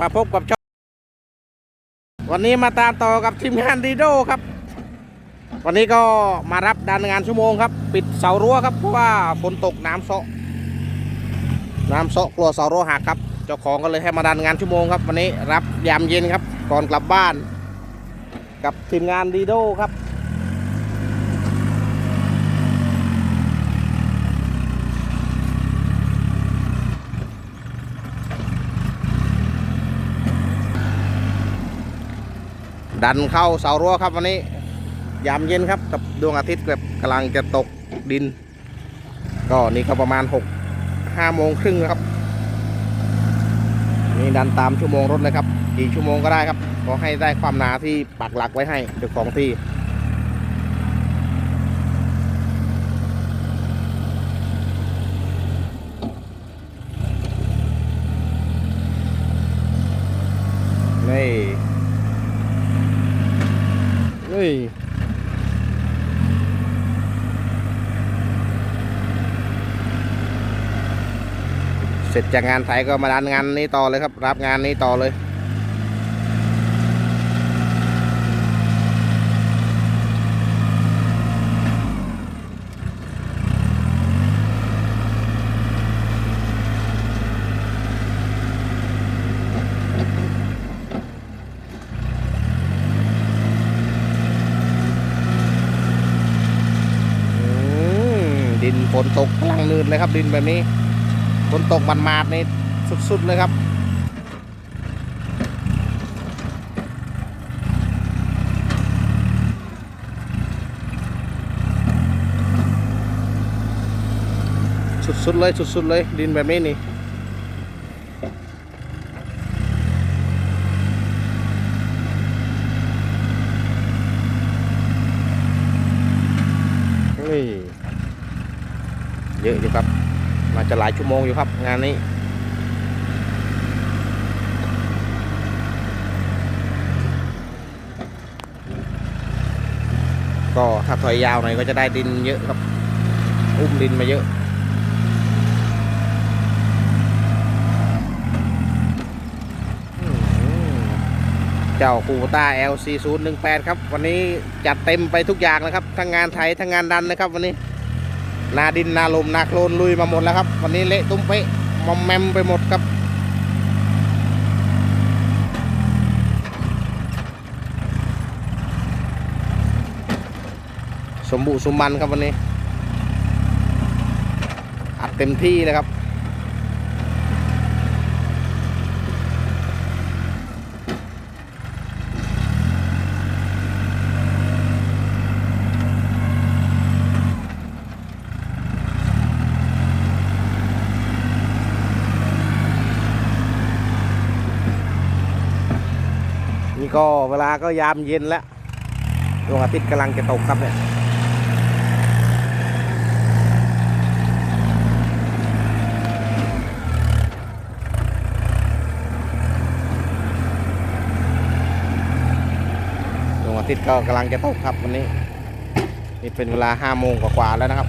มาพบกับช่องวันนี้มาตามต่อกับทีมงานดีโดครับ วันนี้ก็มารับดันงานชั่วโมงครับ ปิดเสารั้วครับเพราะว่าฝนตกน้ำเซาะน้ำเซาะกลัวเสารั้วหักครับเจ้าของก็เลยให้มาดันงานชั่วโมงครับ วันนี้รับยามเย็นครับ ก่อนกลับบ้าน กับทีมงานดีโดครับ ดันเข้าเสารั้วครับวันนี้ ยามเย็นครับกับดวงอาทิตย์แบบกำลังจะตกดิน ก็นี่ก็ประมาณ6 5โมงครึ่งนะครับ นี่ดันตามชั่วโมงรถเลยครับกี่ชั่วโมงก็ได้ครับขอให้ได้ความหนาที่ปักหลักไว้ให้เจ้าของที่ นี่ ยเสร็จจากงานไถก็มาดันงานนี้ต่อเลยครับ รับงานนี้ต่อเลย อืมดิน ฝนตกกำลังลื่นเลยครับดินแบบนี้ฝนตกมันมาดนี่สุดๆเลยครับสุดๆเลยสุดๆเลยดินแบบนี้นี่ เยอะอยู่ครับน่าจะหลายชั่วโมงอยู่ครับ งานนี้ ก็ถ้าถอยยาวหน่อยก็จะได้ดินเยอะครับ อุ้มดินมาเยอะเจ้าคูต้า LC 0 1 8 ครับ วันนี้จัดเต็มไปทุกอย่างนะครับ ทั้งงานไทยทั้งงานดันนะครับวันนี้ นาดินนาลมนาโคลนลุยมาหมดแล้วครับ วันนี้เละตุ้มเป๊ะมอมแมมไปหมดครับสมบุกสมบันครับวันนี้ อัดเต็มที่เลยครับ ก็เวลาก็ยามเย็นแล้วดวงอาทิตย์กำลังจะตกครับเนี่ยดวงอาทิตย์ก็กำลังจะตกครับวันนี้ นี่เป็นเวลาห้าโมงกว่าๆแล้วนะครับ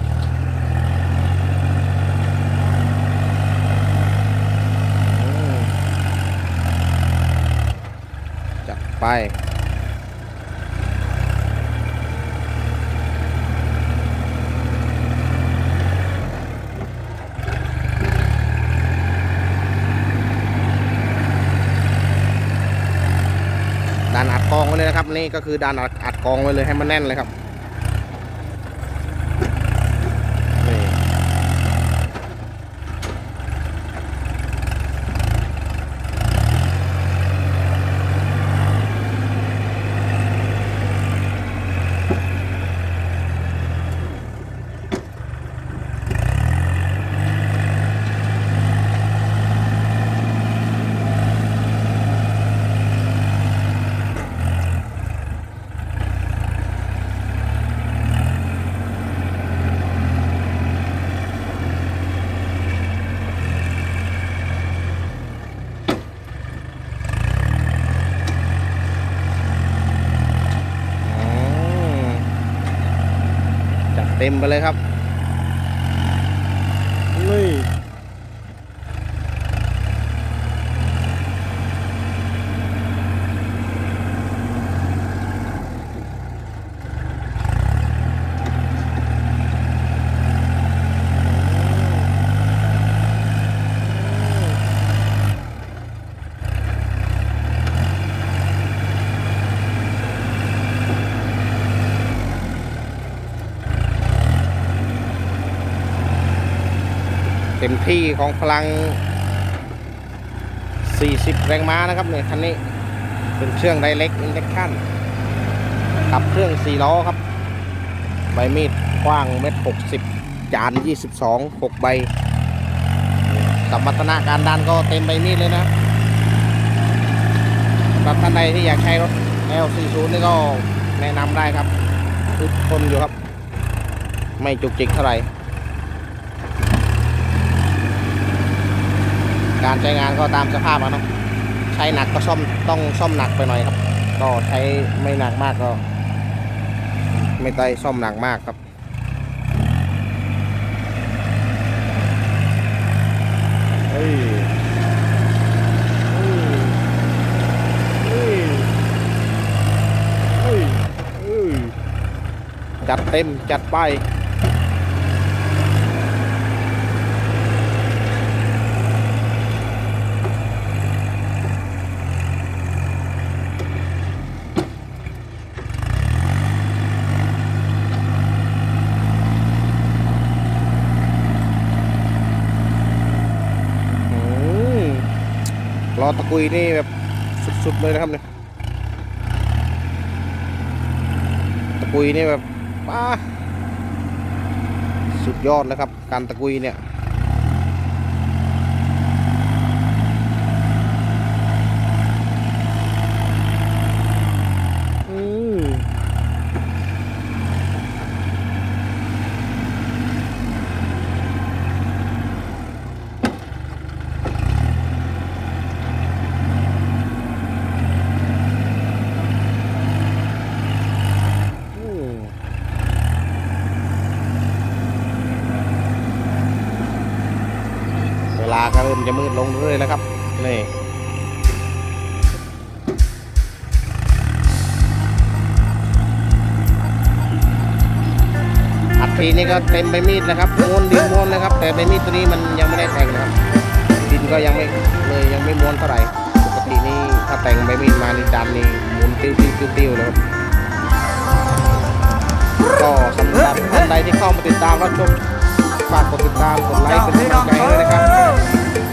อืมจัด ไปดันอัดกองไว้เลยนะครับ นี่ก็คือดันอัดอัดกองไว้เลยให้มันแน่นเลยครับนี่อืมจัด เต็มไปเลยครับ นี่ ต็มที่ของพลัง 40 แรงม้านะครับเนี่ยคันนี้เป็นเครื่องไดเล็กอินเ c ชันขับเครื่อง4ล้อครับ ใบมีดกว้างเมตร60 จาน 22 6 ใบกับมัตนาการดันก็เต็มใบมีดเลยนะสำหรับท่านใดที่อยากใช้รถ L40 นี่ก็แนะนำได้ครับทุกคนอยู่ครับ ไม่จุกจิกเท่าไหร่ การใช้งานก็ตามสภาพอะเนาะใช้หนักก็ซ่อมต้องซ่อมหนักไปหน่อยครับ ก็ใช้ไม่หนักมากก็ ไม่ได้ซ่อมหนักมากครับเฮ้ยเฮ้ยเฮ้ยเฮ้ยเฮ้ยจัดเต็ม จัดไป อืมร อตะกุยนี่แบบสุดๆเลยนะครับเนี่ยตะกุยนี่แบบป้าสุดยอดเลยครับ การตะกุยเนี่ยอืมอืมเวลาก็เริ่ม จะมืดลงเรื่อยๆแล้วครับนี่อัดทีนี่ก็เต็มใบมีดนะครับม้วนดินม้วนนะครับ แต่ใบมีดตัวนี้มันยังไม่ได้แต่งนะครับ ดินก็ยังไม่เลยยังไม่ม้วนเท่าไหร่ปกตินี่ถ้าแต่งใบมีดมานี่ดันนี่หมุนติ้วติ้วติ้วติ้วเลยครับก็สำหรับท่านใดที่เข้ามาติดตามรับชมฝากกดติดตามกดไลค์เป็นกำลังใจด้วยนะครับ